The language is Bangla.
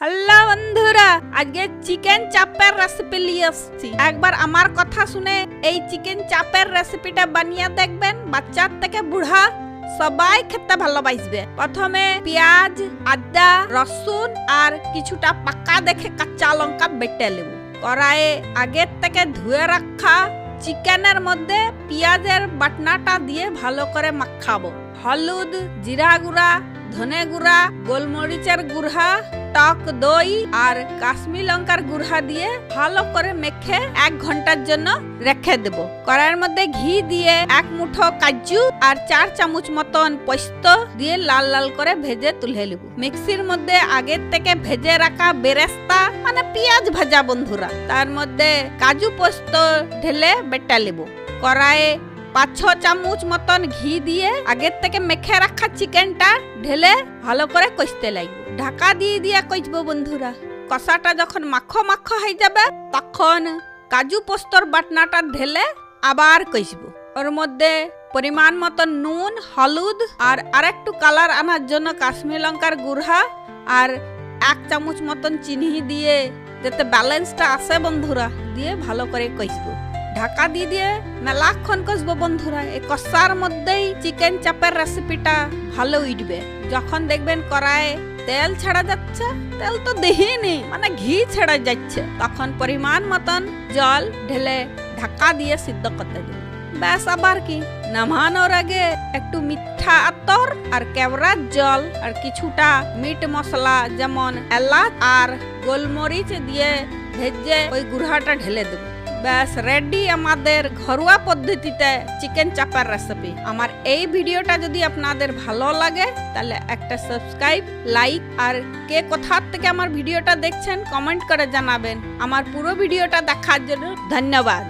হ্যালো বন্ধুরা আজকে চিকেন চাপের রেসিপি নিয়ে আসছি। একবার আমার কথা শুনে এই চিকেন চাপের রেসিপিটা বানিয়ে দেখবেন, বাচ্চার থেকে বুড়া সবাই খেতে ভালোবাসবে। প্রথমে পেঁয়াজ, আদা, রসুন আর কিছুটা পাকা দেখে কাঁচা লঙ্কা বেটে নেব। কড়াইয়ে আগের থেকে ধুয়ে রাখা চিকেনের মধ্যে পেঁয়াজের বাটনাটা দিয়ে ভালো করে মাখাবো। হলুদ, জিরা গুঁড়া, ধনে গুঁড়া, গোলমরিচের গুঁড়া, টক দই আর কাশ্মীর লঙ্কার গুঁড়া দিয়ে ভালো করে মেখে এক ঘণ্টার জন্য রেখে দেব। কড়াইয়ের মধ্যে ঘি দিয়ে এক মুঠো কাজু আর চার চামচ মতন পোস্ত দিয়ে লাল লাল করে ভেজে তুলে নেব। মিক্সির মধ্যে আগের থেকে ভেজে রাখা বেরেস্তা মানে পেঁয়াজ ভাজা বন্ধুরা, তার মধ্যে কাজু পোস্ত ঢেলে বেটা নেব। কড়াইয়ে পাঁচ ছ চামচ মতন ঘি দিয়ে আগের থেকে মেখে রাখা চিকেনটা ঢেলে ভালো করে কষতে লাগবে। ঢাকা দিয়ে দিয়ে কষবো বন্ধুরা, কষাটা যখন মাখো মাখো হয়ে যাবে, তখন কাজু পোস্তর বাটনাটা ঢেলে আবার কষবো ওর মধ্যে পরিমাণ মতন নুন, হলুদ আর আরেকটু কালার আনার জন্য কাশ্মীর লঙ্কার গুড়া আর এক চামচ মতন চিনি দিয়ে, যাতে ব্যালেন্সটা আসে বন্ধুরা, দিয়ে ভালো করে কষবো ঢাকা দিয়ে দিয়ে মেলাক্ষণ কষবো বন্ধুরা। এই কষার মধ্যেই চিকেন চাপের রেসিপিটা ভালো উঠবে। যখন দেখবেন কড়ায় তেল ছাড়া যাচ্ছে, তেল তো দেখিনি মানে ঘি ছেড়া যাচ্ছে। তখন পরিমাণ মতন জল ঢেলে ঢাকা দিয়ে সিদ্ধ করতে দেবে ব্যাস, আবার কি? নামানোর আগে একটু মিঠা আতর আর কেওড়ার জল আর কিছুটা মিট মশলা যেমন এলাচ আর গোলমরিচ দিয়ে ভেজে ওই গুড়াটা ঢেলে দেবো। ব্যাস রেডি আমাদের ঘরোয়া পদ্ধতিতে চিকেন চাপার রেসিপি আমার এই ভিডিওটা যদি আপনাদের ভালো লাগে, তাহলে একটা সাবস্ক্রাইব লাইক আর কে কোথার থেকে আমার ভিডিওটা দেখছেন কমেন্ট করে জানাবেন। আমার পুরো ভিডিওটা দেখার জন্য ধন্যবাদ।